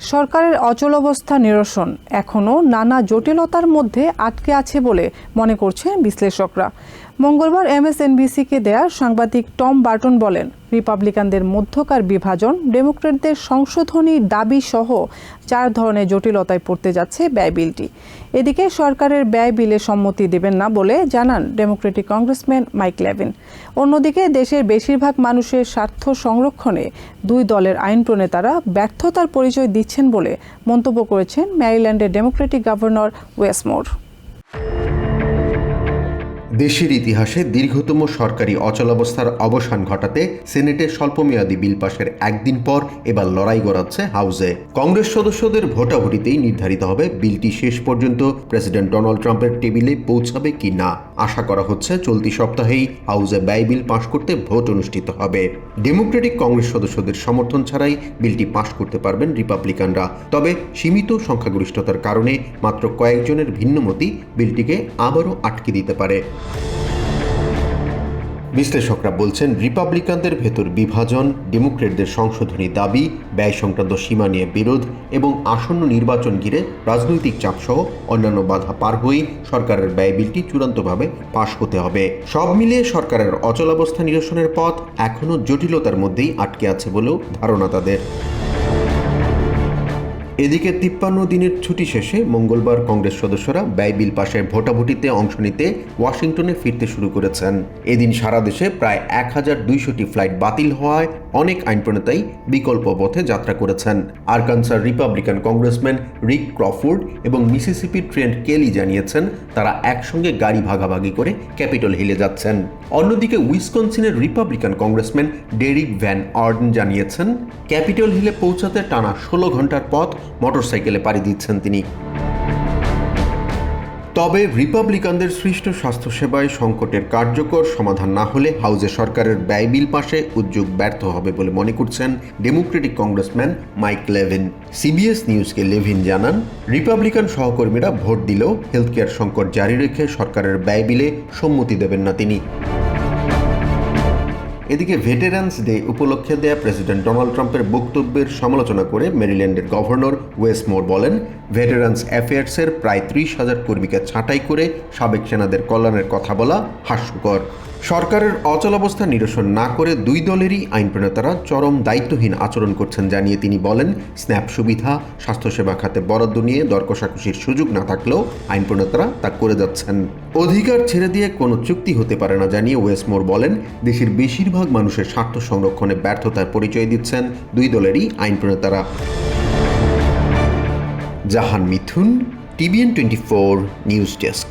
সরকারের অচল অবস্থা নিরসন। এখনও নানা জটিলতার মধ্যে আটকে আছে বলে মনে করছে বিশ্লেষকরা। মঙ্গলবার এমএসএনবিসিকে দেয়া সাংবাদিক টম বার্টন বলেন রিপাবলিকানদের মধ্যকার বিভাজন ডেমোক্রেটদের সংশোধনী দাবি সহ চার ধরনের জটিলতায় পড়তে যাচ্ছে ব্যয় বিলটি। এদিকে সরকারের ব্যয় বিলে সম্মতি দেবেন না বলে জানান ডেমোক্রেটিক কংগ্রেসম্যান মাইক লেভিন অন্যদিকে দেশের বেশিরভাগ মানুষের স্বার্থ সংরক্ষণে দুই দলের আইন প্রণেতারা ব্যর্থতার পরিচয় দিচ্ছেন বলে মন্তব্য করেছেন ম্যারিল্যান্ডের ডেমোক্রেটিক গভর্নর ওয়েসমোর দেশের ইতিহাসে দীর্ঘতম সরকারি অচলাবস্থার অবসান ঘটাতে সিনেটে স্বল্পমেয়াদী বিল পাশের একদিন পর এবার লড়াই গড়াচ্ছে হাউসে। কংগ্রেস সদস্যদের ভোটাভুটিতেই নির্ধারিত হবে বিলটি শেষ পর্যন্ত প্রেসিডেন্ট ডোনাল্ড ট্রাম্পের টেবিলে পৌঁছাবে কি না আশা করা হচ্ছে চলতি সপ্তাহেই হাউসে ব্যয় বিল পাশ করতে ভোট অনুষ্ঠিত হবে। ডেমোক্রেটিক কংগ্রেস সদস্যদের সমর্থন ছাড়াই বিলটি পাশ করতে পারবেন রিপাবলিকানরা। তবে সীমিত সংখ্যাগরিষ্ঠতার কারণে মাত্র কয়েকজনের ভিন্নমতি বিলটিকে আবারও আটকে দিতে পারে। বিশ্লেষকরা বলছেন, রিপাবলিকানদের ভেতর বিভাজন ডেমোক্রেটদের সংশোধনী দাবি, ব্যয় সংক্রান্ত সীমা নিয়ে বিরোধ এবং আসন্ন নির্বাচন ঘিরে রাজনৈতিক চাপসহ অন্যান্য বাধা পার হয়ে সরকারের ব্যয় বিলটি চূড়ান্তভাবে পাশ হতে হবে। সব মিলিয়ে সরকারের অচলাবস্থা নিরসনের পথ এখনও জটিলতার মধ্যেই আটকে আছে বলেও ধারণা তাদের। এদিকে তিপ্পান্ন দিনের ছুটি শেষে মঙ্গলবার কংগ্রেস সদস্যরা ব্যয় বিল পাশের ভোটাভুটিতে অংশ নিতে ওয়াশিংটনে ফিরতে শুরু করেছেন। এদিন সারা দেশে প্রায় এক হাজার দুইশোটি ফ্লাইট বাতিল হওয়ায় অনেক আইন প্রণেতাই বিকল্প পথে যাত্রা করেছেন। আরকানসার রিপাবলিকান কংগ্রেসম্যান রিক ক্রফোর্ড এবং মিসিসিপির ট্রেন্ড কেলি জানিয়েছেন, তারা একসঙ্গে গাড়ি ভাগাভাগি করে ক্যাপিটল হিলে যাচ্ছেন। অন্যদিকে উইসকনসিনের Republican congressman Derrick Van Orden জানিয়েছেন, ক্যাপিটল হিলে পৌঁছাতে টানা ষোলো ঘণ্টার পথ মোটরসাইকেলে পাড়ি দিচ্ছেন তিনি। তবে রিপাবলিকানদের সৃষ্ট স্বাস্থ্যসেবায় সংকটের কার্যকর সমাধান না হলে হাউজে সরকারের ব্যয় বিল পাশে উদ্যোগ ব্যর্থ হবে বলে মনে করছেন Democratic congressman Mike Levin. CBS নিউজকে লেভিন জানান, রিপাবলিকান সহকর্মীরা ভোট দিলেও হেলথ কেয়ার সংকট জারি রেখে সরকারের ব্যয় বিলে সম্মতি দেবেন না তিনি। এদিকে ভেটেরান্স ডে উপলক্ষে দেয়া প্রেসিডেন্ট ডোনাল্ড ট্রাম্পের বক্তব্যের সমালোচনা করে মেরিল্যান্ডের গভর্নর ওয়েসমোর বলেন ভেটেরান্স অ্যাফেয়ার্সের প্রায় ত্রিশ হাজার কর্মীকে ছাঁটাই করে সাবেক সেনাদের কল্যাণের কথা বলা হাস্যকর। সরকারের অচলাবস্থা নিরসন না করে দুই দলেরই আইন প্রণেতারা চরম দায়িত্বহীন আচরণ করছেন জানিয়ে তিনি বলেন, স্ন্যাপ সুবিধা, স্বাস্থ্যসেবা খাতে বরাদ্দ নিয়ে দর কষাকষির সুযোগ না থাকলেও আইন প্রণেতারা তা করে যাচ্ছেন। অধিকার ছেড়ে দিয়ে কোনো চুক্তি হতে পারে না জানিয়ে ওয়েসমোর বলেন, দেশের বেশিরভাগ মানুষের স্বার্থ সংরক্ষণে ব্যর্থতার পরিচয় দিচ্ছেন দুই দলেরই আইন প্রণেতারা। Jahan Mithun, TVN twenty four news desk.